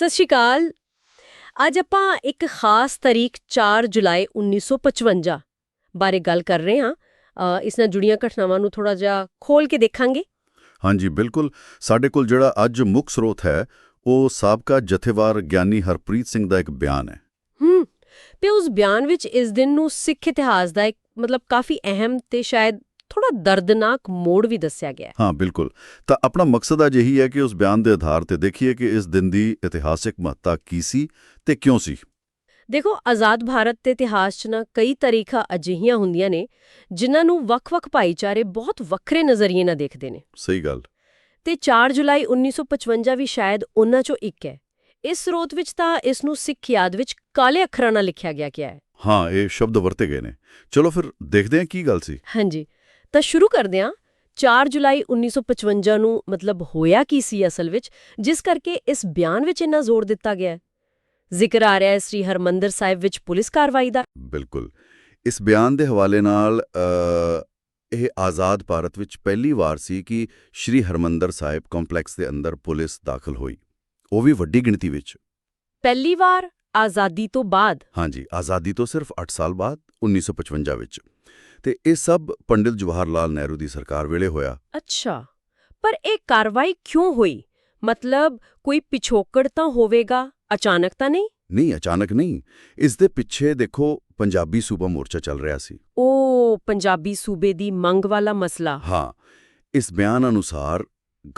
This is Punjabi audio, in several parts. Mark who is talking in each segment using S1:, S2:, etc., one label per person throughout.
S1: ਸਤਿ ਸ਼੍ਰੀ ਅਕਾਲ। ਅੱਜ ਆਪਾਂ ਇੱਕ ਖਾਸ ਤਾਰੀਖ 4 ਜੁਲਾਈ 1955 ਬਾਰੇ ਗੱਲ ਕਰ ਰਹੇ ਹਾਂ। ਇਸ ਨਾਲ ਜੁੜੀਆਂ ਘਟਨਾਵਾਂ ਨੂੰ ਥੋੜਾ ਜਿਹਾ ਖੋਲ ਕੇ ਦੇਖਾਂਗੇ।
S2: ਹਾਂਜੀ ਬਿਲਕੁਲ। ਸਾਡੇ ਕੋਲ ਜਿਹੜਾ ਅੱਜ ਮੁੱਖ ਸਰੋਤ ਹੈ ਉਹ ਸਾਬਕਾ ਜਥੇਵਾਰ ਗਿਆਨੀ ਹਰਪ੍ਰੀਤ ਸਿੰਘ ਦਾ ਇੱਕ ਬਿਆਨ ਹੈ।
S1: ਹੂੰ ਤੇ ਉਸ ਬਿਆਨ ਵਿੱਚ ਇਸ ਦਿਨ ਨੂੰ ਸਿੱਖ ਇਤਿਹਾਸ ਦਾ ਇੱਕ ਮਤਲਬ ਕਾਫੀ ਅਹਿਮ ਤੇ ਸ਼ਾਇਦ ਦਰਦਨਾਕ ਮੋੜ ਵੀ ਦੱਸਿਆ ਗਿਆ ਹੈ।
S2: ਹਾਂ ਬਿਲਕੁਲ। ਤਾਂ ਆਪਣਾ ਮਕਸਦ ਅੱਜ ਇਹੀ ਹੈ ਕਿ ਉਸ ਬਿਆਨ ਦੇ ਆਧਾਰ ਤੇ ਦੇਖੀਏ ਕਿ ਇਸ ਦਿਨ ਦੀ ਇਤਿਹਾਸਿਕ ਮਹੱਤਤਾ ਕੀ ਸੀ ਤੇ ਕਿਉਂ ਸੀ।
S1: ਦੇਖੋ ਆਜ਼ਾਦ ਭਾਰਤ ਦੇ ਇਤਿਹਾਸ 'ਚ ਨਾ ਕਈ ਤਾਰੀਖਾਂ ਅਜਿਹੀਆਂ ਹੁੰਦੀਆਂ ਨੇ ਜਿਨ੍ਹਾਂ ਨੂੰ ਵੱਖ-ਵੱਖ ਭਾਈਚਾਰੇ ਬਹੁਤ ਵੱਖਰੇ ਨਜ਼ਰੀਏ ਨਾਲ ਦੇਖਦੇ ਨੇ।
S2: ਸਹੀ ਗੱਲ।
S1: ਤੇ 4 ਜੁਲਾਈ 1955 ਵੀ ਸ਼ਾਇਦ ਉਹਨਾਂ ਚੋਂ ਇੱਕ ਹੈ। ਇਸ ਸਰੋਤ ਵਿੱਚ ਤਾਂ ਇਸ ਨੂੰ ਸਿੱਖ ਯਾਦ ਵਿੱਚ ਕਾਲੇ ਅੱਖਰਾਂ ਨਾਲ ਲਿਖਿਆ ਗਿਆ ਗਿਆ ਹੈ।
S2: ਹਾਂ ਇਹ ਸ਼ਬਦ ਵਰਤੇ ਗਏ ਨੇ। ਚਲੋ ਫਿਰ ਦੇਖਦੇ ਹਾਂ ਕੀ ਗੱਲ ਸੀ।
S1: ਹਾਂਜੀ। ਤਾਂ ਸ਼ੁਰੂ ਕਰਦੇ ਹਾਂ। 4 ਜੁਲਾਈ 1955 ਨੂੰ ਮਤਲਬ ਹੋਇਆ ਕੀ ਸੀ ਅਸਲ ਵਿੱਚ ਜਿਸ ਕਰਕੇ ਇਸ ਬਿਆਨ ਵਿੱਚ ਇੰਨਾ ਜ਼ੋਰ ਦਿੱਤਾ ਗਿਆ ਹੈ। ਜ਼ਿਕਰ ਆ ਰਿਹਾ ਹੈ ਸ੍ਰੀ ਹਰਮੰਦਰ ਸਾਹਿਬ ਵਿੱਚ ਪੁਲਿਸ ਕਾਰਵਾਈ ਦਾ।
S2: ਬਿਲਕੁਲ। ਇਸ ਬਿਆਨ ਦੇ ਹਵਾਲੇ ਨਾਲ ਇਹ ਆਜ਼ਾਦ ਭਾਰਤ ਵਿੱਚ ਪਹਿਲੀ ਵਾਰ ਸੀ ਕਿ ਸ਼੍ਰੀ ਹਰਮੰਦਰ ਸਾਹਿਬ ਕੰਪਲੈਕਸ ਦੇ ਅੰਦਰ ਪੁਲਿਸ ਦਾਖਲ ਹੋਈ। ਉਹ ਵੀ ਵੱਡੀ ਗਿਣਤੀ ਵਿੱਚ।
S1: ਪਹਿਲੀ ਵਾਰ ਆਜ਼ਾਦੀ ਤੋਂ ਬਾਅਦ।
S2: ਹਾਂਜੀ ਆਜ਼ਾਦੀ ਤੋਂ ਸਿਰਫ 8 ਸਾਲ ਬਾਅਦ 1955 ਵਿੱਚ। ਤੇ ਇਹ ਸਭ ਪੰਡਿਤ ਜਵਾਹਰ ਲਾਲ ਨਹਿਰੂ ਦੀ ਸਰਕਾਰ ਵੇਲੇ ਹੋਇਆ।
S1: ਅੱਛਾ। ਪਰ ਇਹ ਕਾਰਵਾਈ ਕਿਉਂ ਹੋਈ? ਮਤਲਬ ਕੋਈ ਪਿਛੋਕੜ ਤਾਂ ਹੋਵੇਗਾ? ਅਚਾਨਕ ਤਾਂ ਨਹੀਂ?
S2: ਨਹੀਂ ਅਚਾਨਕ ਨਹੀਂ। ਇਸ ਦੇ ਪਿੱਛੇ ਦੇਖੋ ਪੰਜਾਬੀ ਸੂਬਾ ਮੋਰਚਾ ਚੱਲ ਰਿਹਾ ਸੀ।
S1: ਉਹ ਪੰਜਾਬੀ ਸੂਬੇ ਦੀ ਮੰਗ ਵਾਲਾ ਮਸਲਾ।
S2: ਹਾਂ ਇਸ ਬਿਆਨ ਅਨੁਸਾਰ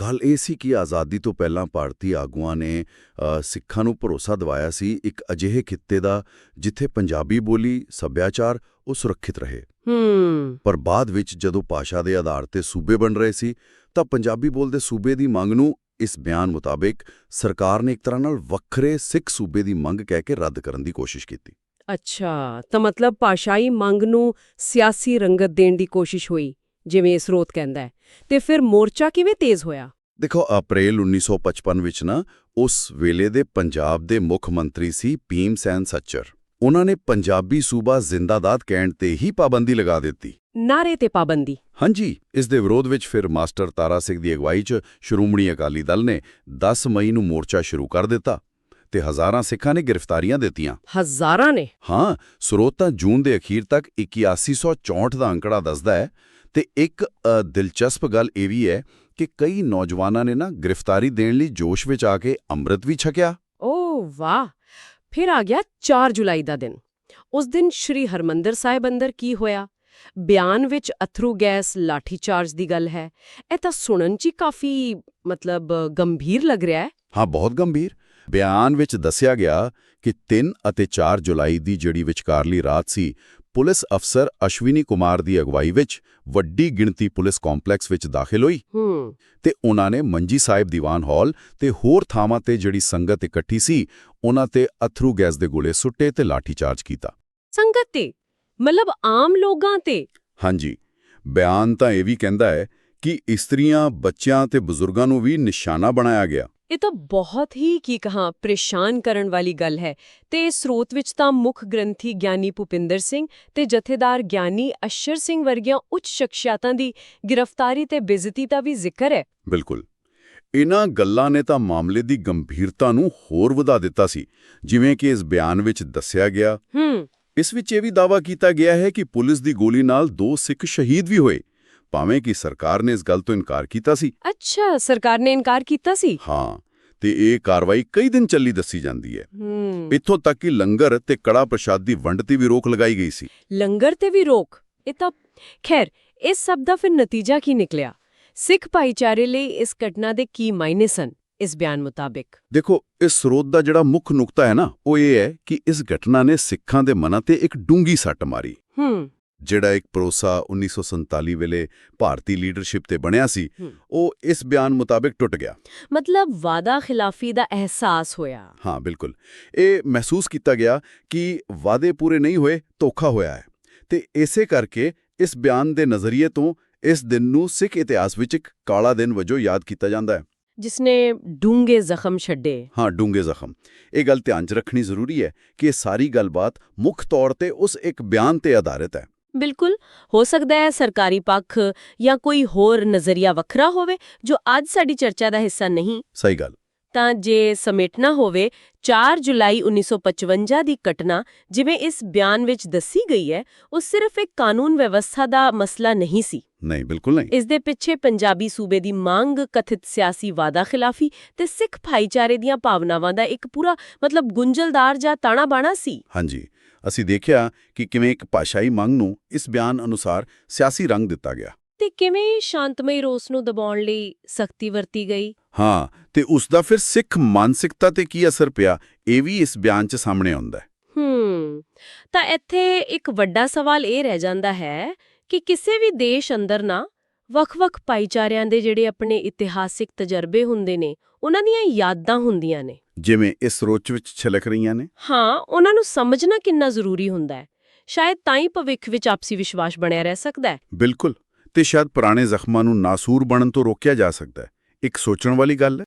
S2: ਗੱਲ ਇਹ ਸੀ ਕਿ ਆਜ਼ਾਦੀ ਤੋਂ ਪਹਿਲਾਂ ਭਾਰਤੀ ਆਗੂਆਂ ਨੇ ਸਿੱਖਾਂ ਨੂੰ ਭਰੋਸਾ ਦਿਵਾਇਆ ਸੀ ਇੱਕ ਅਜਿਹੇ ਖਿੱਤੇ ਦਾ ਜਿੱਥੇ ਪੰਜਾਬੀ ਬੋਲੀ ਸੱਭਿਆਚਾਰ ਉਹ ਸੁਰੱਖਿਅਤ ਰਹੇ। ਪਰ ਬਾਅਦ ਵਿੱਚ ਜਦੋਂ ਭਾਸ਼ਾ ਦੇ ਆਧਾਰ ਤੇ ਸੂਬੇ ਬਣ ਰਹੇ ਸੀ ਤਾਂ ਪੰਜਾਬੀ ਬੋਲਦੇ ਸੂਬੇ ਦੀ ਮੰਗ ਨੂੰ ਇਸ ਬਿਆਨ ਮੁਤਾਬਿਕ ਸਰਕਾਰ ਨੇ ਇੱਕ ਤਰ੍ਹਾਂ ਨਾਲ ਵੱਖਰੇ ਸਿੱਖ ਸੂਬੇ ਦੀ ਮੰਗ ਕਹਿ ਕੇ ਰੱਦ ਕਰਨ ਦੀ ਕੋਸ਼ਿਸ਼ ਕੀਤੀ।
S1: ਅੱਛਾ ਤਾਂ ਮਤਲਬ ਭਾਸ਼ਾਈ ਮੰਗ ਨੂੰ ਸਿਆਸੀ ਰੰਗਤ ਦੇਣ ਦੀ ਕੋਸ਼ਿਸ਼ ਹੋਈ ਜਿਵੇਂ ਸਰੋਤ ਕਹਿੰਦਾ ਹੈ। ਤੇ ਫਿਰ ਮੋਰਚਾ ਕਿਵੇਂ ਤੇਜ਼ ਹੋਇਆ?
S2: ਦੇਖੋ ਅਪ੍ਰੈਲ 1955 ਵਿੱਚ ਨਾ ਉਸ ਵੇਲੇ ਦੇ ਪੰਜਾਬ ਦੇ ਮੁੱਖ ਮੰਤਰੀ ਸੀ ਭੀਮ ਸੈਨ ਸੱਚਰ। ਉਹਨਾਂ ਨੇ ਪੰਜਾਬੀ ਸੂਬਾ ਜ਼ਿੰਦਾਬਾਦ ਕਹਿਣ ਤੇ ਹੀ ਪਾਬੰਦੀ ਲਗਾ ਦਿੱਤੀ।
S1: ਨਾਰੇ ਤੇ ਪਾਬੰਦੀ।
S2: ਹਾਂਜੀ ਇਸ ਦੇ ਵਿਰੋਧ ਵਿੱਚ ਫਿਰ ਮਾਸਟਰ ਤਾਰਾ ਸਿੰਘ ਦੀ ਅਗਵਾਈ 'ਚ ਸ਼੍ਰੋਮਣੀ ਅਕਾਲੀ ਦਲ ਨੇ 10 ਮਈ ਨੂੰ ਮੋਰਚਾ ਸ਼ੁਰੂ ਕਰ ਦਿੱਤਾ ਤੇ ਹਜ਼ਾਰਾਂ ਸਿੱਖਾਂ ਨੇ ਗ੍ਰਿਫਤਾਰੀਆਂ ਦਿੱਤੀਆਂ।
S1: ਹਜ਼ਾਰਾਂ ਨੇ?
S2: ਹਾਂ ਸਰੋਤਾਂ ਜੂਨ ਦੇ ਅਖੀਰ ਤੱਕ 8164 ਦਾ ਅੰਕੜਾ ਦੱਸਦਾ ਹੈ ਤੇ ਇੱਕ ਦਿਲਚਸਪ ਗੱਲ ਇਹ ਵੀ ਹੈ ਕਿ ਕਈ ਨੌਜਵਾਨਾਂ ਨੇ ਨਾ ਗ੍ਰਿਫਤਾਰੀ ਦੇਣ ਲਈ ਜੋਸ਼ ਵਿੱਚ ਆ ਕੇ ਅੰਮ੍ਰਿਤ ਵੀ ਛਕਿਆ।
S1: ਓ ਵਾਹ! ਫਿਰ ਆ ਗਿਆ 4 ਜੁਲਾਈ ਦਾ ਦਿਨ। ਉਸ ਦਿਨ ਸ਼੍ਰੀ ਹਰਮੰਦਰ ਸਾਹਿਬ ਅੰਦਰ ਕੀ ਹੋਇਆ? ਬਿਆਨ ਵਿੱਚ ਅਥਰੂ ਗੈਸ ਲਾਠੀ ਚਾਰਜ ਦੀ ਗੱਲ ਹੈ। ਇਹ ਤਾਂ ਸੁਣਨ 'ਚ ਹੀ ਕਾਫੀ ਮਤਲਬ ਗੰਭੀਰ ਲੱਗ ਰਿਹਾ ਹੈ।
S2: ਹਾਂ, ਬਹੁਤ ਗੰਭੀਰ। ਬਿਆਨ ਵਿੱਚ ਦੱਸਿਆ ਗਿਆ ਕਿ 3 ਅਤੇ 4 ਜੁਲਾਈ ਦੀ ਜਿਹੜੀ ਵਿਚਕਾਰਲੀ ਰਾਤ ਸੀ ਪੁਲਿਸ ਅਫਸਰ ਅਸ਼ਵਿਨੀ ਕੁਮਾਰ ਦੀ ਅਗਵਾਈ ਵਿੱਚ ਵੱਡੀ ਗਿਣਤੀ ਪੁਲਿਸ ਕੰਪਲੈਕਸ ਵਿੱਚ ਦਾਖਲ ਹੋਈ। ਤੇ ਉਹਨਾਂ ਨੇ ਮੰਜੀ ਸਾਹਿਬ ਦੀਵਾਨ ਹਾਲ ਤੇ ਹੋਰ ਥਾਵਾਂ ਤੇ ਜਿਹੜੀ ਸੰਗਤ ਇਕੱਠੀ ਸੀ ਉਹਨਾਂ ਤੇ ਅਥਰੂ ਗੈਸ ਦੇ ਗੋਲੇ ਸੁੱਟੇ ਤੇ ਲਾਠੀਚਾਰਜ ਕੀਤਾ।
S1: ਸੰਗਤ ਤੇ? ਮਤਲਬ ਆਮ ਲੋਕਾਂ ਤੇ?
S2: ਹਾਂਜੀ। ਬਿਆਨ ਤਾਂ ਇਹ ਵੀ ਕਹਿੰਦਾ ਹੈ ਕਿ ਇਸਤਰੀਆਂ ਬੱਚਿਆਂ ਤੇ ਬਜ਼ੁਰਗਾਂ ਨੂੰ ਵੀ ਨਿਸ਼ਾਨਾ ਬਣਾਇਆ ਗਿਆ।
S1: ਇਹ ਤਾਂ ਬਹੁਤ ਹੀ ਕੀ ਕਹਾਂ ਪਰੇਸ਼ਾਨ ਕਰਨ ਵਾਲੀ ਗੱਲ ਹੈ। ਤੇ ਇਸ ਸਰੋਤ ਵਿੱਚ ਤਾਂ ਮੁੱਖ ਗ੍ਰੰਥੀ ਗਿਆਨੀ ਭੁਪਿੰਦਰ ਸਿੰਘ ਤੇ ਜਥੇਦਾਰ ਗਿਆਨੀ ਅਸ਼ਰ ਸਿੰਘ ਵਰਗੀਆਂ ਉੱਚ ਸ਼ਖਸੀਅਤਾਂ ਦੀ ਗ੍ਰਿਫਤਾਰੀ ਤੇ ਬੇਇੱਜ਼ਤੀ ਦਾ ਵੀ ਜ਼ਿਕਰ ਹੈ।
S2: ਬਿਲਕੁਲ। ਇਹਨਾਂ ਗੱਲਾਂ ਨੇ ਤਾਂ ਮਾਮਲੇ ਦੀ ਗੰਭੀਰਤਾ ਨੂੰ ਹੋਰ ਵਧਾ ਦਿੱਤਾ ਸੀ। ਜਿਵੇਂ ਕਿ ਇਸ ਬਿਆਨ ਵਿੱਚ ਦੱਸਿਆ ਗਿਆ
S1: ਹੂੰ।
S2: ਇਸ ਵਿੱਚ ਇਹ ਵੀ ਦਾਅਵਾ ਕੀਤਾ ਗਿਆ ਹੈ ਕਿ ਪੁਲਿਸ ਦੀ ਗੋਲੀ ਨਾਲ ਦੋ ਸਿੱਖ ਸ਼ਹੀਦ ਵੀ ਹੋਏ। ਭਾਵੇਂ ਕਿ ਸਰਕਾਰ ਨੇ ਇਸ ਗੱਲ ਤੋਂ ਇਨਕਾਰ ਕੀਤਾ ਸੀ।
S1: ਅੱਛਾ ਸਰਕਾਰ ਨੇ ਇਨਕਾਰ ਕੀਤਾ ਸੀ?
S2: ਹਾਂ ਤੇ ਇਹ ਕਾਰਵਾਈ ਕਈ ਦਿਨ ਚੱਲੀ ਦੱਸੀ ਜਾਂਦੀ ਹੈ।
S1: ਹੂੰ।
S2: ਇੱਥੋਂ ਤੱਕ ਕਿ ਲੰਗਰ ਤੇ ਕੜਾ ਪ੍ਰਸ਼ਾਦ ਦੀ ਵੰਡ ਤੇ ਵੀ ਰੋਕ ਲਗਾਈ ਗਈ ਸੀ।
S1: ਲੰਗਰ ਤੇ ਵੀ ਰੋਕ? ਇਹ ਤਾਂ ਖੈਰ ਇਸ ਸਭ ਦਾ ਫਿਰ ਨਤੀਜਾ ਕੀ ਨਿਕਲਿਆ? ਸਿੱਖ ਭਾਈਚਾਰੇ ਲਈ ਇਸ ਘਟਨਾ ਦੇ ਕੀ ਮਾਇਨੇ ਸਨ ਇਸ ਬਿਆਨ ਮੁਤਾਬਿਕ?
S2: ਦੇਖੋ ਇਸ ਸਰੋਤ ਦਾ ਜਿਹੜਾ ਮੁੱਖ ਨੁਕਤਾ ਹੈ ਨਾ ਉਹ ਇਹ ਹੈ ਕਿ ਇਸ ਘਟਨਾ ਨੇ ਸਿੱਖਾਂ ਦੇ ਮਨਾਂ ਤੇ ਇੱਕ ਡੂੰਗੀ ਸੱਟ ਮਾਰੀ।
S1: ਹੂੰ।
S2: ਜਿਹੜਾ ਇੱਕ ਭਰੋਸਾ 1947 ਵੇਲੇ ਭਾਰਤੀ ਲੀਡਰਸ਼ਿਪ ਤੇ ਬਣਿਆ ਸੀ। ਉਹ ਇਸ ਬਿਆਨ ਮੁਤਾਬਿਕ ਟੁੱਟ ਗਿਆ।
S1: ਮਤਲਬ ਵਾਦਾ ਖਿਲਾਫੀ ਦਾ ਅਹਿਸਾਸ ਹੋਇਆ।
S2: ਹਾਂ ਬਿਲਕੁਲ। ਇਹ ਮਹਿਸੂਸ ਕੀਤਾ ਗਿਆ ਕਿ ਵਾਅਦੇ ਪੂਰੇ ਨਹੀਂ ਹੋਏ ਧੋਖਾ ਹੋਇਆ ਹੈ। ਤੇ ਇਸੇ ਕਰਕੇ ਇਸ ਬਿਆਨ ਦੇ ਨਜ਼ਰੀਏ ਤੋਂ ਇਸ ਦਿਨ ਨੂੰ ਸਿੱਖ ਇਤਿਹਾਸ ਵਿੱਚ ਇੱਕ ਕਾਲਾ ਦਿਨ ਵਜੋਂ ਯਾਦ ਕੀਤਾ ਜਾਂਦਾ ਹੈ।
S1: ਜਿਸਨੇ ਡੂੰਘੇ ਜ਼ਖਮ ਛੱਡੇ।
S2: ਹਾਂ ਡੂੰਘੇ ਜ਼ਖਮ। ਇਹ ਗੱਲ ਧਿਆਨ 'ਚ ਰੱਖਣੀ ਜ਼ਰੂਰੀ ਹੈ ਕਿ ਇਹ ਸਾਰੀ ਗੱਲਬਾਤ ਮੁੱਖ ਤੌਰ ਤੇ ਉਸ ਇੱਕ ਬਿਆਨ ਤੇ ਆਧਾਰਿਤ ਹੈ।
S1: ਬਿਲਕੁਲ ਹੋ ਸਕਦਾ ਹੈ ਸਰਕਾਰੀ ਪੱਖ ਜਾਂ ਕੋਈ ਹੋਰ ਨਜ਼ਰੀਆ ਵੱਖਰਾ ਹੋਵੇ ਜੋ ਅੱਜ ਸਾਡੀ ਚਰਚਾ ਦਾ ਹਿੱਸਾ ਨਹੀਂ।
S2: ਸਹੀ ਗੱਲ।
S1: ਤਾਂ ਜੇ ਸਮੇਟਣਾ ਹੋਵੇ 4 ਜੁਲਾਈ 1955 ਦੀ ਘਟਨਾ ਜਿਵੇਂ ਇਸ ਬਿਆਨ ਵਿੱਚ ਦੱਸੀ ਗਈ ਹੈ ਉਹ ਸਿਰਫ ਇੱਕ ਕਾਨੂੰਨ ਵਿਵਸਥਾ ਦਾ ਮਸਲਾ ਨਹੀਂ ਸੀ।
S2: ਨਹੀਂ ਬਿਲਕੁਲ ਨਹੀਂ।
S1: ਇਸ ਦੇ ਪਿੱਛੇ ਪੰਜਾਬੀ ਸੂਬੇ ਦੀ ਮੰਗ ਕਥਿਤ ਸਿਆਸੀ ਵਾਦਾ ਖਿਲਾਫੀ ਤੇ ਸਿੱਖ ਭਾਈਚਾਰੇ ਦੀਆਂ ਭਾਵਨਾਵਾਂ ਦਾ ਇੱਕ ਪੂਰਾ ਮਤਲਬ ਗੁੰਝਲਦਾਰ ਜਾਂ ਤਾਣਾ ਬਾਣਾ ਸੀ।
S2: ਹਾਂਜੀ। ਅਸੀਂ ਦੇਖਿਆ ਕਿ ਕਿਵੇਂ ਇੱਕ ਭਾਸ਼ਾਈ ਮੰਗ ਨੂੰ ਇਸ ਬਿਆਨ ਅਨੁਸਾਰ ਸਿਆਸੀ ਰੰਗ ਦਿੱਤਾ ਗਿਆ।
S1: ਤੇ ਕਿਵੇਂ ਸ਼ਾਂਤਮਈ ਰੋਸ ਨੂੰ ਦਬਾਉਣ ਲਈ ਸਖਤੀ ਵਰਤੀ ਗਈ?
S2: ਹਾਂ ਤੇ ਉਸ ਦਾ ਫਿਰ ਸਿੱਖ ਮਾਨਸਿਕਤਾ ਤੇ ਕੀ ਅਸਰ ਪਿਆ ਇਹ ਵੀ ਇਸ ਬਿਆਨ 'ਚ ਸਾਹਮਣੇ ਆਉਂਦਾ ਹੈ।
S1: ਹੂੰ ਤਾਂ ਇੱਥੇ ਇੱਕ ਵੱਡਾ ਸਵਾਲ ਇਹ ਰਹਿ ਜਾਂਦਾ ਹੈ ਕਿ ਕਿਸੇ ਵੀ ਦੇਸ਼ ਅੰਦਰ ਨਾ ਵੱਖ-ਵੱਖ ਭਾਈਚਾਰਿਆਂ ਦੇ ਜਿਹੜੇ ਆਪਣੇ ਇਤਿਹਾਸਿਕ ਤਜਰਬੇ ਹੁੰਦੇ ਨੇ ਉਹਨਾਂ ਦੀਆਂ ਯਾਦਾਂ ਹੁੰਦੀਆਂ ਨੇ।
S2: ਜਿਵੇਂ ਇਸ ਰੋਚ ਵਿੱਚ ਛਲਕ ਰਹੀਆਂ ਨੇ?
S1: ਹਾਂ ਉਹਨਾਂ ਨੂੰ ਸਮਝਣਾ ਕਿੰਨਾ ਜ਼ਰੂਰੀ ਹੁੰਦਾ ਹੈ। ਸ਼ਾਇਦ ਤਾਂ ਹੀ ਭਵਿੱਖ ਵਿੱਚ ਆਪਸੀ ਵਿਸ਼ਵਾਸ ਬਣਿਆ ਰਹਿ ਸਕਦਾ ਹੈ।
S2: ਬਿਲਕੁਲ ਤੇ ਸ਼ਾਇਦ ਪੁਰਾਣੇ ਜ਼ਖਮਾਂ ਨੂੰ ਨਾਸੂਰ ਬਣਨ ਤੋਂ ਰੋਕਿਆ ਜਾ ਸਕਦਾ ਹੈ। ਇੱਕ ਸੋਚਣ ਵਾਲੀ ਗੱਲ ਹੈ?